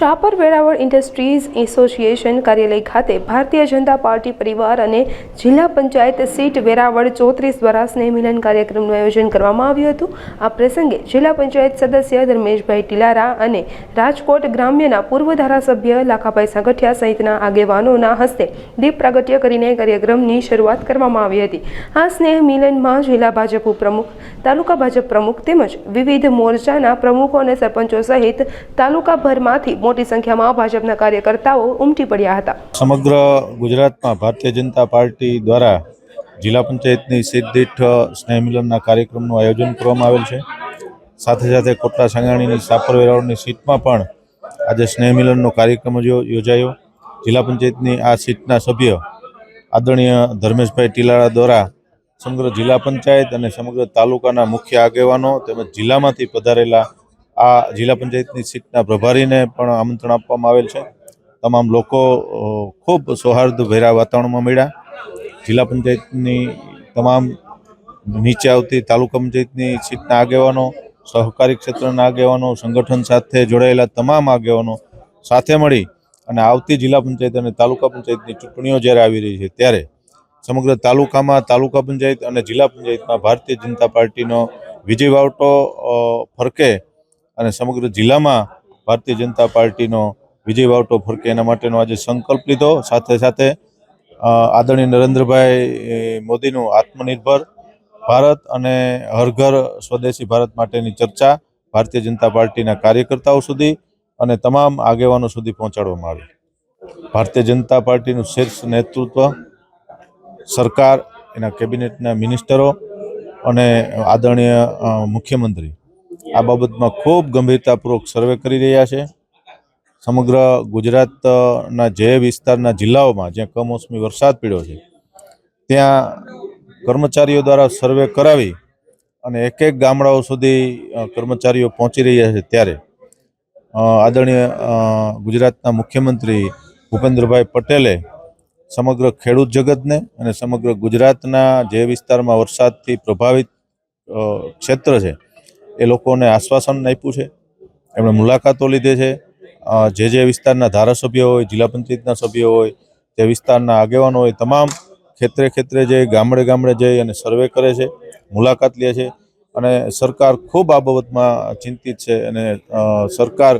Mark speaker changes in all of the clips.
Speaker 1: Shapar Veraval industries association કાર્યાલય ખાતે Bharatiya Janata party પરિવાર અને જિલ્લા પંચાયત સીટ વેરાવળ ચોત્રીસ દ્વારા સ્નેહ મિલન કાર્યક્રમનું આયોજન કરવામાં આવ્યું હતું. આ પ્રસંગે જિલ્લા પંચાયત સદસ્ય ધર્મેશભાઈ ટીલારા અને રાજકોટ ગ્રામ્યના પૂર્વ ધારાસભ્ય લાખાભાઈ સાગઠિયા સહિતના આગેવાનોના હસ્તે દીપ પ્રાગટ્ય કરીને કાર્યક્રમની શરૂઆત કરવામાં આવી હતી. આ સ્નેહ મિલનમાં જિલ્લા ભાજપ પ્રમુખ, તાલુકા ભાજપ પ્રમુખ તેમજ વિવિધ મોરચાના પ્રમુખો અને સરપંચો સહિત તાલુકાભરમાંથી મોટી સંખ્યામાં ભાજપના કાર્યકર્તાઓ ઉમટી પડ્યા હતા.
Speaker 2: સમગ્ર ગુજરાતમાં ભારતીય જનતા પાર્ટી દ્વારા જિલ્લા પંચાયતની સિદ્ધિઠ સ્નેહમિલનના સ્નેહ મિલનના કાર્યક્રમનું આયોજન કરવામાં આવેલ છે. સાથે સાથે કોટલા સાંગાણીની સાપર વેરાવળની સીટમાં પણ આજે સ્નેહ મિલનનો કાર્યક્રમ યોજાયો. જિલ્લા પંચાયતની આ સીટના સભ્ય આદરણીય ધર્મેશભાઈ ટીલાળા દ્વારા સમગ્ર જિલ્લા પંચાયત અને સમગ્ર તાલુકાના મુખ્ય આગેવાનો તેમજ જિલ્લામાંથી પધારેલા આ જિલ્લા પંચાયતની સીટના પ્રભારીને પણ આમંત્રણ આપવામાં આવેલ છે. તમામ લોકો ખૂબ સૌહાર્દભર્યા વાતાવરણમાં મળ્યા. જિલ્લા પંચાયતની તમામ નીચે આવતી તાલુકા પંચાયતની સીટના આગેવાનો, સહકારી ક્ષેત્રના આગેવાનો, સંગઠન સાથે જોડાયેલા તમામ આગેવાનો સાથે મળી અને આવતી જિલ્લા પંચાયત અને તાલુકા પંચાયતની ચૂંટણીઓ જ્યારે આવી રહી છે ત્યારે સમગ્ર તાલુકામાં તાલુકા પંચાયત અને જિલ્લા પંચાયતમાં ભારતીય જનતા પાર્ટીનો વિજય વાવટો ફરકે અને સમગ્ર જિલ્લામાં ભારતીય જનતા પાર્ટીનો વિજય વાવટો ફરકે એના માટેનો આજે સંકલ્પ લીધો. સાથે સાથે આદરણીય નરેન્દ્રભાઈ મોદીનું આત્મનિર્ભર ભારત અને હરઘર સ્વદેશી ભારત માટેની ચર્ચા ભારતીય જનતા પાર્ટીના કાર્યકર્તાઓ સુધી અને તમામ આગેવાનો સુધી પહોંચાડવામાં આવી. ભારતીય જનતા પાર્ટીનું શીર્ષ નેતૃત્વ સરકાર, એના કેબિનેટના મિનિસ્ટરો અને આદરણીય મુખ્યમંત્રી આ બાબતમાં ખૂબ ગંભીરતાપૂર્વક સર્વે કરી રહ્યા છે. સમગ્ર ગુજરાતના જે વિસ્તારના જિલ્લાઓમાં જ્યાં કમોસમી વરસાદ પડ્યો છે, ત્યાં કર્મચારીઓ દ્વારા સર્વે કરાવી અને એક એક ગામડાઓ સુધી કર્મચારીઓ પહોંચી રહ્યા છે ત્યારે આદરણીય ગુજરાતના મુખ્યમંત્રી ભૂપેન્દ્રભાઈ પટેલે સમગ્ર ખેડૂત જગતને અને સમગ્ર ગુજરાતના જે વિસ્તારમાં વરસાદથી પ્રભાવિત ક્ષેત્ર છે એ લોકોને આશ્વાસન આપ્યું છે. એમણે મુલાકાતો લીધે છે. જે જે વિસ્તારના ધારાસભ્યો હોય, જિલ્લા પંચાયતના સભ્યો હોય તે વિસ્તારના આગેવાનો હોય, તમામ ખેતરે ખેતરે જઈ ગામડે ગામડે જઈ અને સર્વે કરે છે, મુલાકાત લે છે અને સરકાર ખૂબ આ બાબતમાં ચિંતિત છે અને સરકાર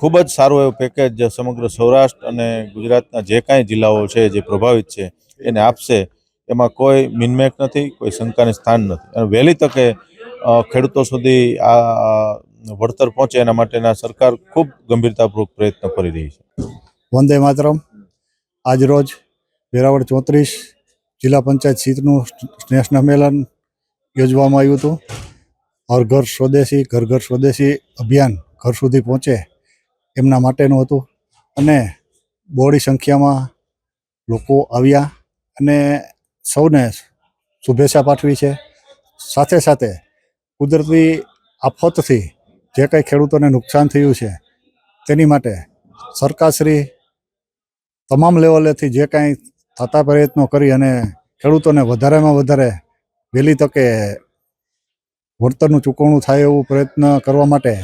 Speaker 2: ખૂબ જ સારું એવું પેકેજ સમગ્ર સૌરાષ્ટ્ર અને ગુજરાતના જે કાંઈ જિલ્લાઓ છે, જે પ્રભાવિત છે, એને આપશે, એમાં કોઈ મિનમેક નથી, કોઈ શંકાને સ્થાન નથી. અને વહેલી તકે ખેડૂતો સુધી આ વળતર પહોંચે એના માટેના સરકાર ખૂબ ગંભીરતાપૂર્વક પ્રયત્ન કરી રહી છે.
Speaker 3: વંદે માતરમ. આજરોજ વેરાવળ ચોત્રીસ જિલ્લા પંચાયત સીટનું સ્નેહ સંમેલન યોજવામાં આવ્યું હતું. હર ઘર સ્વદેશી, ઘર ઘર સ્વદેશી અભિયાન ઘર સુધી પહોંચે એમના માટેનું હતું અને બહોળી સંખ્યામાં લોકો આવ્યા અને સૌને શુભેચ્છા પાઠવી છે. સાથે સાથે કુદરતી આફતથી જે કંઈ ખેડૂતોને નુકસાન થયું છે, તેની માટે સરકારશ્રી તમામ લેવલેથી જે કાંઈ થતા પ્રયત્નો કરી અને ખેડૂતોને વધારેમાં વધારે વહેલી તકે વળતરનું ચૂકવણું થાય એવું પ્રયત્ન કરવા માટે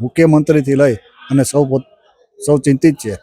Speaker 3: મુખ્યમંત્રીથી લઈ અને સૌ સૌ ચિંતિત છે.